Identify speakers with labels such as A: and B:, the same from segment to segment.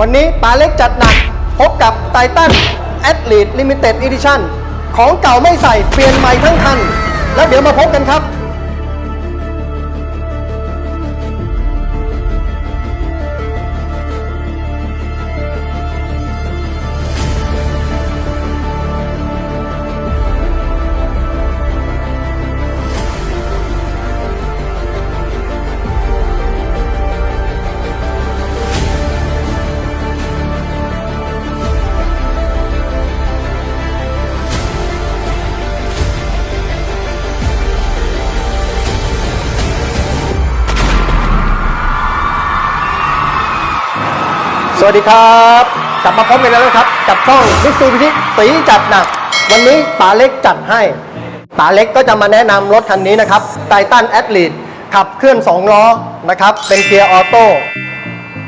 A: วันนี้ปาเล็กจัดหนัก พบกับไททันแอดลีดลิมิเต็ดอีดิชั่นของเก่าไม่ใส่เปลี่ยนใหม่ทั้งคัน แล้วเดี๋ยวมาพบกันครับ วัสดีครับ กลับมาพบกันแล้วนะครับ กับช่องมิสซูบิชิตีจัดหนัก วันนี้ป๋าเล็กจัดให้ป๋าเล็กก็จะมาแนะนำรถคันนี้นะครับไททันแอ l ลีดขับเคลื่อน 2 ล้อนะครับ เป็นเกียร์ออโต้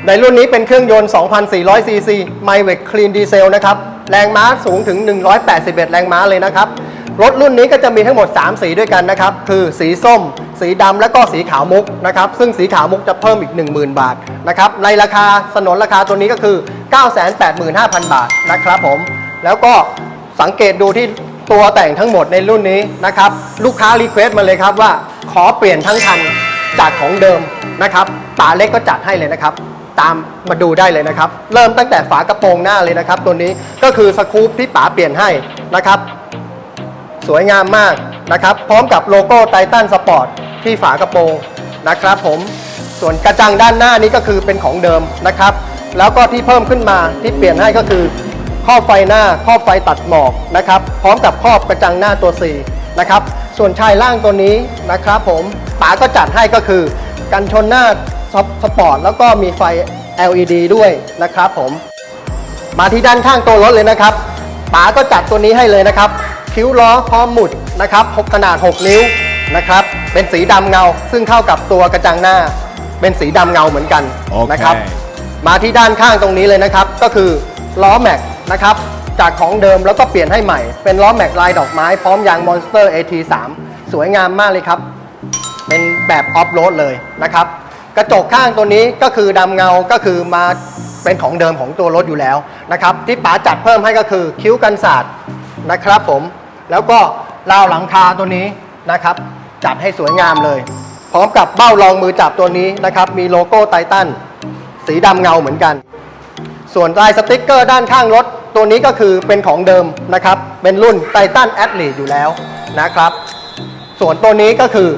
A: ในรุ่นนี้เป็นเครื่องยนต์ 2,400ซีซีไมเวกคลีนดีเซลนะครับ แรงม้าสูงถึง 181 แรงม้าเลยนะครับ รถรุ่นนี้ก็จะมีทั้งหมด 3 สีด้วยกันนะครับ คือสีส้ม สีดำและก็สีขาวมุกนะครับ ซึ่งสีขาวมุกจะเพิ่มอีก 10,000 บาทนะครับ ในราคาสนนราคาตัวนี้ก็คือ 985,000 บาทนะครับผม แล้วก็สังเกตดูที่ตัวแต่งทั้งหมดในรุ่นนี้นะครับ ลูกค้ารีเควสต์มาเลยครับว่าขอเปลี่ยนทั้งคันจากของเดิมนะครับป๋าเล็กก็จัดให้เลยนะครับ ตามมาดูได้เลยนะครับ เริ่มตั้งแต่ฝากระโปรงหน้าเลยนะครับ ตัวนี้ก็คือสกู๊ปที่ป๋าเปลี่ยนให้นะครับ สวยงามมากนะครับ พร้อมกับโลโก้ไททันสปอร์ตที่ฝากระโปรงนะครับผมส่วนกระจังด้านหน้านี้ก็คือเป็นของเดิมนะครับ แล้วก็ที่เพิ่มขึ้นมาที่เปลี่ยนให้ก็คือครอบไฟหน้าครอบไฟตัดหมอกนะครับพร้อมกับครอบกระจังหน้าตัว 4 นะครับ ส่วนชายล่างตัวนี้นะครับผมป๋าก็จัดให้ก็คือกันชนหน้าสปอร์ตแล้วก็มีไฟ LED ด้วยนะครับผมมาที่ด้านข้างตัวรถเลยนะครับป๋าก็จัดตัวนี้ให้เลยนะครับ คิ้วล้อพร้อมหมุดนะครับหกขนาด 6 นิ้วนะครับ เป็นสีดำเงา ซึ่งเข้ากับตัวกระจังหน้า เป็นสีดำเงาเหมือนกัน
B: โอเค
A: นะครับ มาที่ด้านข้างตรงนี้เลยนะครับ ก็คือล้อแม็กนะครับ จากของเดิมแล้วก็เปลี่ยนให้ใหม่ เป็นล้อแม็กลายดอกไม้พร้อมยาง Monster AT3 สวยงามมากเลยครับ เป็นแบบออฟโรดเลยนะครับ กระจกข้างตัวนี้ก็คือดำเงาก็คือมาเป็นของเดิมของตัวรถอยู่แล้วนะครับ ที่ป๋าจัดเพิ่มให้ก็คือคิ้วกันศาสตร์นะครับผม แล้วก็ราวหลังคาตัวนี้นะครับ จัดให้สวยงามเลย พร้อมกับเบ้ารองมือจับตัวนี้นะครับ มีโลโก้ไททันสีดำเงาเหมือนกัน ส่วนลายสติกเกอร์ด้านข้างรถ ตัวนี้ก็คือเป็นของเดิมนะครับ เป็นรุ่นไททันแอ l ลีดอยู่แล้วนะครับ ส่วนตัวนี้ก็คือ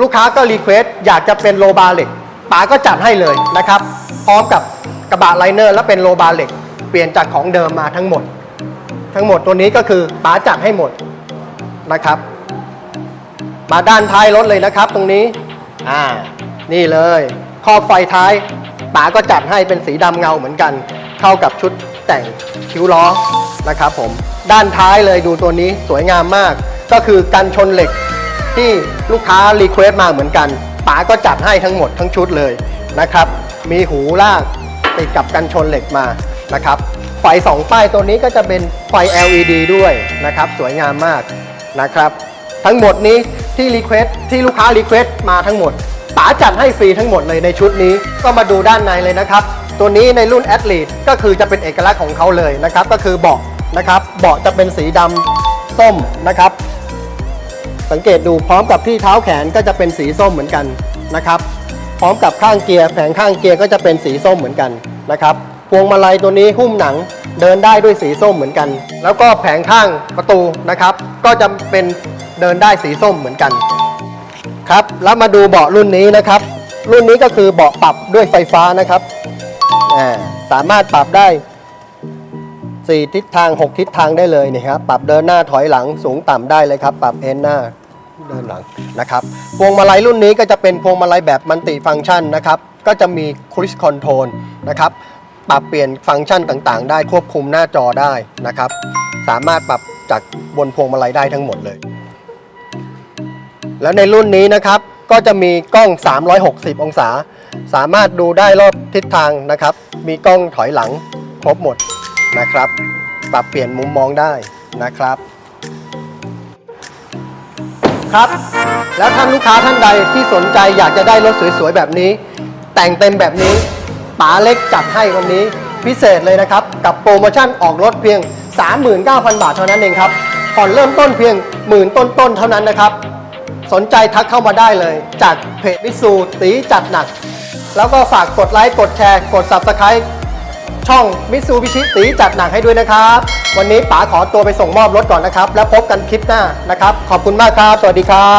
A: ลูกค้าก็รีเควสต์อยากจะเป็นโลบาร์เหล็กป๋าก็จัดให้เลยนะครับ พร้อมกับกระบะไลเนอร์และเป็นโลบาร์เหล็กเปลี่ยนจากของเดิมมาทั้งหมด ทั้งหมดตัวนี้ก็คือป๋าจัดให้หมดนะครับ มาด้านท้ายรถเลยนะครับ ตรงนี้อ่านี่เลยครอบไฟท้ายป๋าก็จัดให้เป็นสีดำเงาเหมือนกัน เข้ากับชุดแต่งคิ้วล้อนะครับผมด้านท้ายเลยดูตัวนี้สวยงามมาก ก็คือกันชนเหล็กที่ลูกค้ารีเควสต์มาเหมือนกันป๋าก็จัดให้ทั้งหมดทั้งชุดเลยนะครับ มีหูลากติดกับกันชนเหล็กมานะครับ ไฟสองป้ายตัวนี้ก็จะเป็นไฟ LED ด้วยนะครับ สวยงามมากนะครับ ทั้งหมดนี้ที่รีเควสที่ลูกค้ารีเควสมาทั้งหมดป๋าจัดให้ฟรีทั้งหมดเลยในชุดนี้ก็มาดูด้านในเลยนะครับ ตัวนี้ในรุ่นแอ l ลีดก็คือจะเป็นเอกลักษณ์ของเขาเลยนะครับ ก็คือเบาะนะครับเบาะจะเป็นสีดำส้มนะครับ สังเกตดูพร้อมกับที่เท้าแขนก็จะเป็นสีส้มเหมือนกันนะครับ พร้อมกับข้างเกียร์แผงข้างเกียร์ก็จะเป็นสีส้มเหมือนกันนะครับ พวงมาลัยตัวนี้หุ้มหนังเดินได้ด้วยสีส้มเหมือนกัน แล้วก็แผงข้างประตูนะครับ ก็จะเป็นเดินได้สีส้มเหมือนกันครับแล้วมาดูเบาะรุ่นนี้นะครับ รุ่นนี้ก็คือเบาะปรับด้วยไฟฟ้านะครับสามารถปรับได้ 4 ทิศทาง 6 ทิศทางได้เลยนี่ครับปรับเดินหน้าถอยหลังสูงต่ำได้เลยครับ ปรับเอ็นหน้าเดินหลังนะครับพวงมาลัยรุ่นนี้ก็จะเป็นพวงมาลัยแบบมัลติฟังก์ชันนะครับ ก็จะมีคริสคอนโทรลนะครับ ปรับเปลี่ยนฟังก์ชันต่างๆ ได้ควบคุมหน้าจอได้นะครับ สามารถปรับจากบนพวงมาลัยได้ทั้งหมดเลย แล้วในรุ่นนี้นะครับก็จะมีกล้อง 360 องศา สามารถดูได้รอบทิศทางนะครับ มีกล้องถอยหลังครบหมดนะครับ ปรับเปลี่ยนมุมมองได้นะครับ ครับ แล้วท่านลูกค้าท่านใดที่สนใจอยากจะได้รถสวยๆแบบนี้ แต่งเต็มแบบนี้ ป๋าเล็กจัดให้วันนี้พิเศษเลยนะครับ กับโปรโมชั่นออกรถเพียง 39,000 บาทเท่านั้นเองครับผ่อนเริ่มต้นเพียงหมื่นต้นๆเท่านั้นนะครับ สนใจทักเข้ามาได้เลย จากเพจมิสูตีจัดหนัก แล้วก็ฝากกดไลค์กดแชร์ กด Subscribe ช่องมิสูพิชิตีจัดหนักให้ด้วยนะครับ วันนี้ป๋าขอตัวไปส่งมอบรถก่อนนะครับ แล้วพบกันคลิปหน้านะครับ ขอบคุณมากครับ สวัสดีครั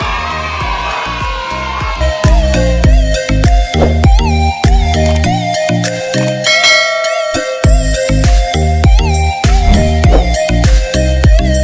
A: บ